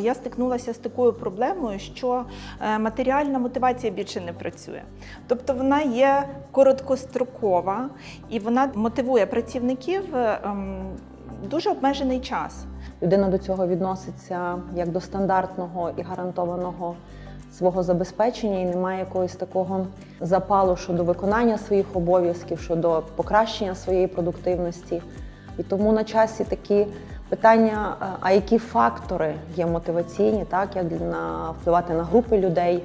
Я стикнулася з такою проблемою, що е, матеріальна мотивація більше не працює. Тобто вона є короткострокова і вона мотивує працівників е, ем, дуже обмежений час. Людина до цього відноситься як до стандартного і гарантованого свого забезпечення, і немає якогось такого запалу щодо виконання своїх обов'язків, щодо покращення своєї продуктивності. І тому на часі такі питання, е, а які фактори є мотиваційні, так як на впливати на групи людей,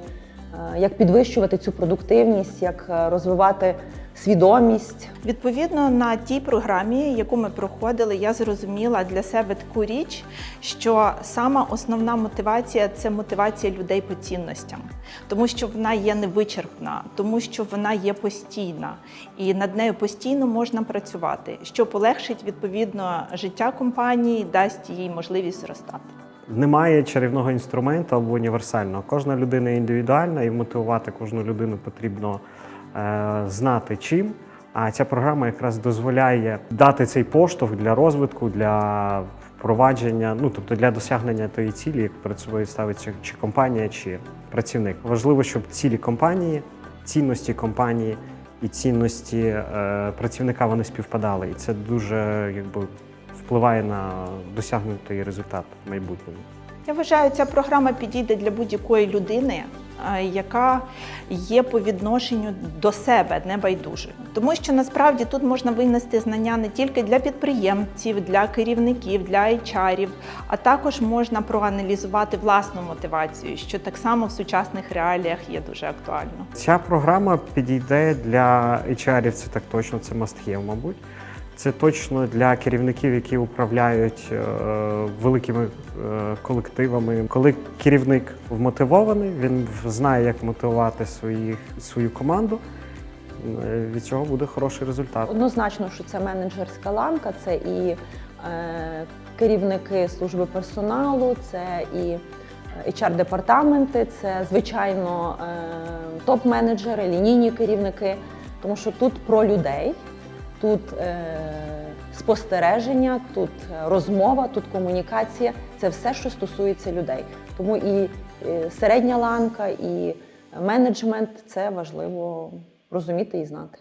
е, як підвищувати цю продуктивність, як е, розвивати свідомість. Відповідно на тій програмі, яку ми проходили, я зрозуміла для себе таку річ, що сама основна мотивація це мотивація людей по цінностям, тому що вона є невичерпна, тому що вона є постійна, і над нею постійно можна працювати, що полегшить відповідно життя компанії, дасть їй можливість зростати. Немає чарівного інструменту або універсального. Кожна людина індивідуальна і мотивувати кожну людину потрібно знати чим. А ця програма якраз дозволяє дати цей поштовх для розвитку, для впровадження, ну тобто для досягнення тої цілі, яку перед собою ставить чи, компанія, чи працівник. Важливо, щоб цілі компанії, цінності компанії і цінності е, працівника вони співпадали. І це дуже якби впливає на досягнутий результат в майбутньому. Я вважаю, ця програма підійде для будь-якої людини, е, яка є по відношенню до себе небайдужою. Тому що насправді тут можна винести знання не тільки для підприємців, для керівників, для HR, а також можна проаналізувати власну мотивацію, що так само в сучасних реаліях є дуже актуально. Ця програма підійде для HR-ів, це так точно, це must have, мабуть. Це точно для керівників, які управляють е, великими е, колективами. Коли керівник вмотивований, він знає, як мотивувати своїх, свою команду. е, Від цього буде хороший результат. Однозначно, що це менеджерська ланка, це і е, керівники служби персоналу, це і HR-департаменти, це звичайно е, топ-менеджери, лінійні керівники, тому що тут про людей, тут е, спостереження, тут розмова, тут комунікація це все, що стосується людей. Тому і е, середня ланка, і менеджмент це важливо розуміти і знати.